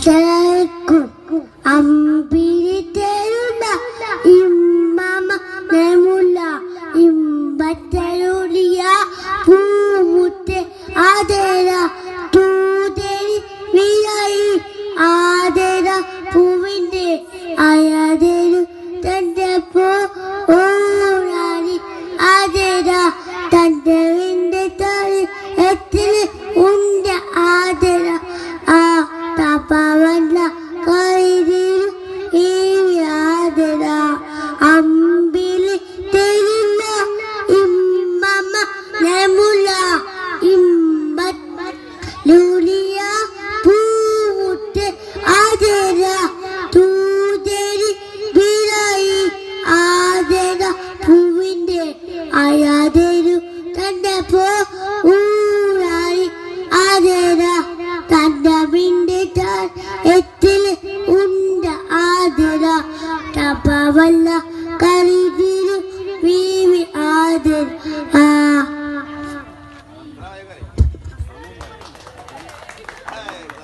അസലക്കും അമ്പിരി തരുന്ന ഇമ്മമ നെമുല ഇമ്പത്തരുളിയ പൂമുത്തെ ആദര തൂതേരി വിളയി ആദര പൂവിന്റെ അയാതേരു തന്റെ പോ ഓരാടി ആദര തന്റെ തപവല്ല കൈതിരു ഈ തന്റെ തപവല്ല കറി